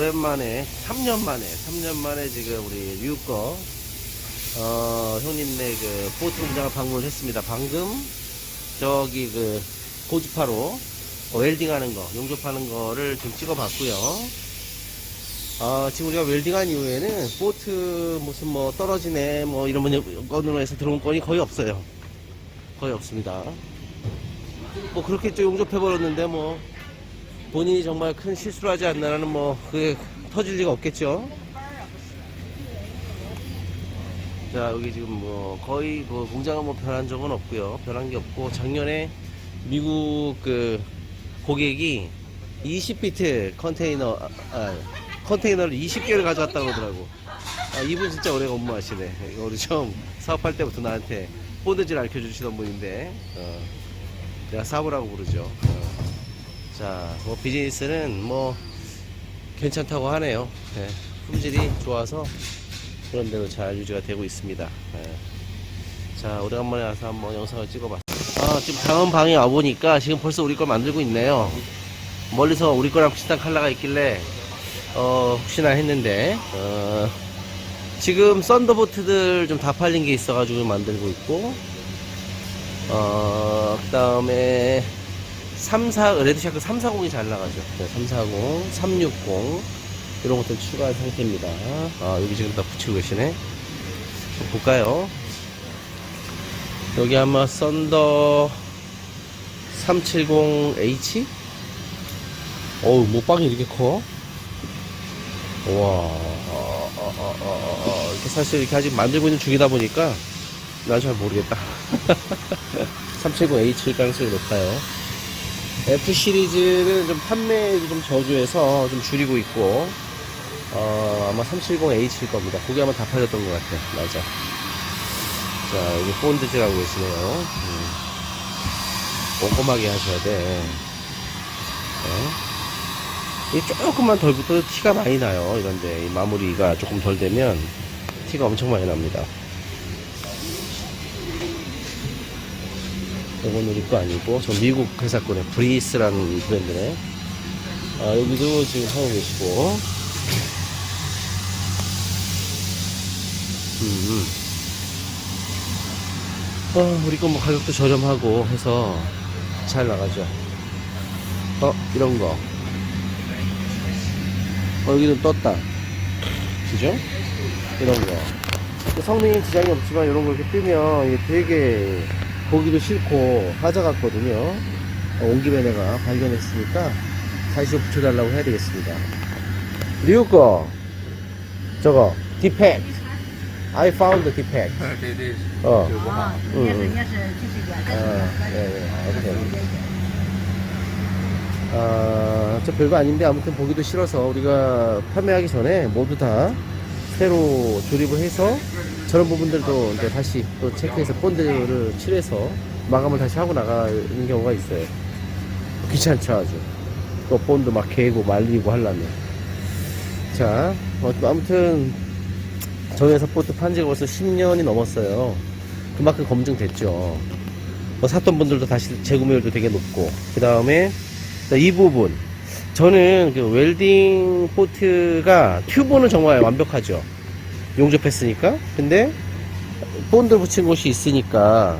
자, 오랜만에, 3년 만에, 3년 만에 지금 우리 뉴거, 어, 형님네 그, 보트 공장을 방문을 했습니다. 방금, 저기 그, 고주파로, 어, 웰딩하는 거, 용접하는 거를 좀 찍어봤고요. 어, 지금 우리가 웰딩한 이후에는, 보트 무슨 뭐 떨어지네, 뭐 이런 건으로 해서 들어온 건이 거의 없어요. 거의 없습니다. 뭐 그렇게 또 용접해버렸는데 뭐, 본인이 정말 큰 실수를 하지 않나라는 뭐 그게 터질 리가 없겠죠. 자 여기 지금 뭐 거의 뭐 공장은 뭐 변한 적은 없고요. 변한 게 없고 작년에 미국 그 고객이 20피트 컨테이너 아, 아, 컨테이너를 20개를 가져왔다고 그러더라고. 아, 이분 진짜 오래 업무하시네. 우리 처음 사업할 때부터 나한테 본드질 알려주시던 분인데 어, 내가 사부라고 부르죠. 어. 자, 뭐 비즈니스는 뭐 괜찮다고 하네요. 예, 품질이 좋아서 그런 대로 잘 유지가 되고 있습니다. 예. 자, 오래간만에 와서 한번 영상을 찍어봤어요. 아, 지금 다음 방에 와보니까 지금 벌써 우리 걸 만들고 있네요. 멀리서 우리 거랑 비슷한 컬러가 있길래 어, 혹시나 했는데 어, 지금 썬더보트들 좀 다 팔린 게 있어가지고 만들고 있고 어, 그 다음에 34, 레드샤크 340이 잘 나가죠. 네, 340, 360, 이런 것들 추가한 상태입니다. 아, 여기 지금 다 붙이고 계시네. 볼까요? 여기 아마 썬더 370H? 어우, 못방이 이렇게 커? 와, 어, 어, 어, 이렇게 사실 이렇게 아직 만들고 있는 중이다 보니까 난 잘 모르겠다. 370H일 가능성이 높아요. F 시리즈는 좀 판매율이 좀 저조해서 좀 줄이고 있고, 어, 아마 370H일 겁니다. 그게 아마 다 팔렸던 것 같아요. 맞아. 자, 여기 본드즈라고 계시네요. 음. 꼼꼼하게 하셔야 돼. 네. 이 조금만 덜 붙어도 티가 많이 나요. 이런데, 이 마무리가 조금 덜 되면 티가 엄청 많이 납니다. 이건 우리 거 아니고 저 미국 회사 거네 브리스라는 브랜드네. 아 여기도 지금 하고 계시고. 음, 음. 어, 우리 거 뭐 가격도 저렴하고 해서 잘 나가죠. 어 이런 거. 어, 여기는 떴다. 그죠? 이런 거. 성능이 지장이 없지만 이런 거 이렇게 뜨면 이게 되게 보기도 싫고 찾아갔거든요 어, 온 김에 내가 발견했으니까 다시 붙여달라고 해야 되겠습니다 리우꺼 저거 디펙 I found the defect 어. 응, 응. 아, 네네. 아, 오케이. 아, 저 별거 아닌데 아무튼 보기도 싫어서 우리가 판매하기 전에 모두 다 새로 조립을 해서 저런 부분들도 이제 다시 또 체크해서 본드를 칠해서 마감을 다시 하고 나가는 경우가 있어요. 귀찮죠, 아주. 또 본드 막 개고 말리고 하려면. 자, 어, 아무튼 저희 회사 보트 판 지가 벌써 10년이 넘었어요. 그만큼 검증됐죠. 뭐 샀던 분들도 다시 재구매율도 되게 높고 그 다음에 이 부분 저는 그 웰딩 포트가 튜브는 정말 완벽하죠 용접했으니까 근데 본드 붙인 곳이 있으니까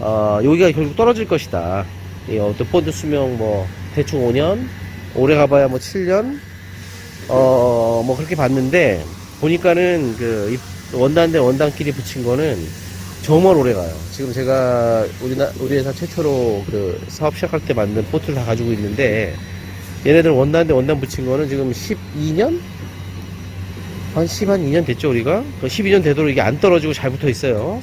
어, 여기가 결국 떨어질 것이다 이 어떤 본드 수명 뭐 대충 5년 오래 가봐야 뭐 7년 어 뭐 그렇게 봤는데 보니까는 그이 원단 대 원단끼리 붙인 거는 정말 오래 가요. 지금 제가 우리나, 우리 회사 최초로 그 사업 시작할 때 만든 포트를 다 가지고 있는데, 얘네들 원단 대 원단 붙인 거는 지금 12년? 한 10, 한 2년 됐죠, 우리가? 그 12년 되도록 이게 안 떨어지고 잘 붙어 있어요.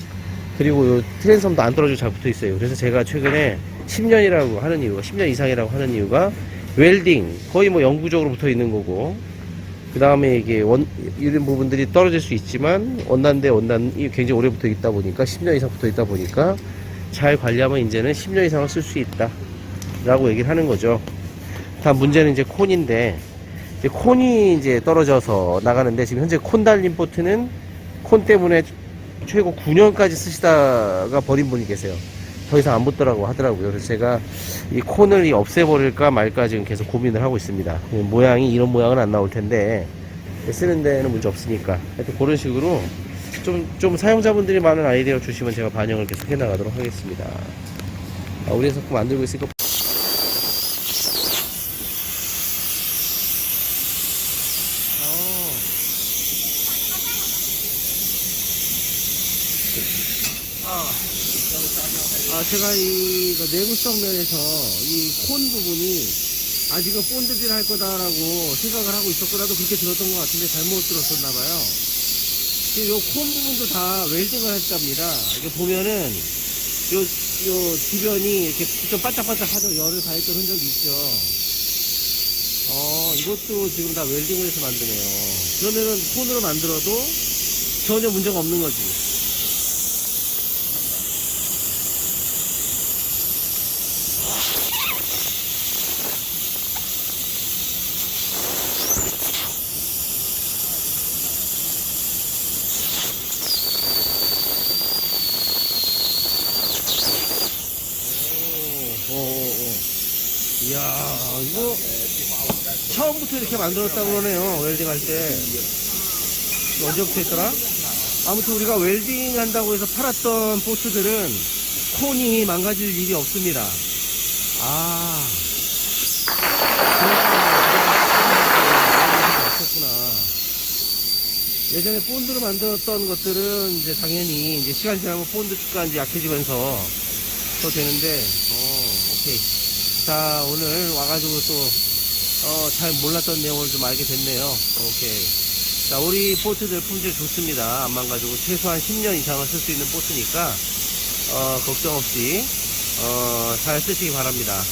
그리고 요 트랜섬도 안 떨어지고 잘 붙어 있어요. 그래서 제가 최근에 10년이라고 하는 이유가, 10년 이상이라고 하는 이유가, 웰딩, 거의 뭐 영구적으로 붙어 있는 거고, 그 다음에 이게 원, 이런 부분들이 떨어질 수 있지만 원단 대 원단이 굉장히 오래 붙어 있다 보니까 10년 이상 붙어 있다 보니까 잘 관리하면 이제는 10년 이상을 쓸 수 있다 라고 얘기를 하는 거죠 다 문제는 이제 콘인데 이제 콘이 이제 떨어져서 나가는데 지금 현재 콘 달린 보트는 콘 때문에 최고 9년까지 쓰시다가 버린 분이 계세요 더 이상 안 붙더라고 하더라고요. 그래서 제가 이 콘을 이 없애버릴까 말까 지금 계속 고민을 하고 있습니다. 모양이 이런 모양은 안 나올 텐데 쓰는 데는 문제 없으니까 하여튼 그런 식으로 좀, 좀 사용자분들이 많은 아이디어 주시면 제가 반영을 계속 해나가도록 하겠습니다. 아, 우리 자꾸 만들고 있으니까 아, 제가 이 내구성 면에서 이 콘 부분이 아직은 본드질 할 거다라고 생각을 하고 있었고 나도 그렇게 들었던 것 같은데 잘못 들었었나봐요. 요콘 부분도 다 웰딩을 했답니다. 이게 보면은 요, 요 주변이 이렇게 좀 바짝바짝 하죠. 열을 가했던 흔적이 있죠. 어, 이것도 지금 다 웰딩을 해서 만드네요. 그러면은 콘으로 만들어도 전혀 문제가 없는 거지. 오, 오, 오. 이야, 이거 처음부터 이렇게 만들었다고 그러네요. 웰딩 할 때. 언제부터 했더라? 아무튼 우리가 웰딩 한다고 해서 팔았던 보트들은 콘이 망가질 일이 없습니다. 아. 없었구나. 예전에 본드로 만들었던 것들은 이제 당연히 이제 시간 지나면 본드가 이제 약해지면서 더 되는데, 어, 오케이. 자, 오늘 와가지고 또, 어, 잘 몰랐던 내용을 좀 알게 됐네요. 오케이. 자, 우리 보트들 품질 좋습니다. 안 망가지고 최소한 10년 이상을 쓸 수 있는 보트니까, 어, 걱정 없이, 어, 잘 쓰시기 바랍니다.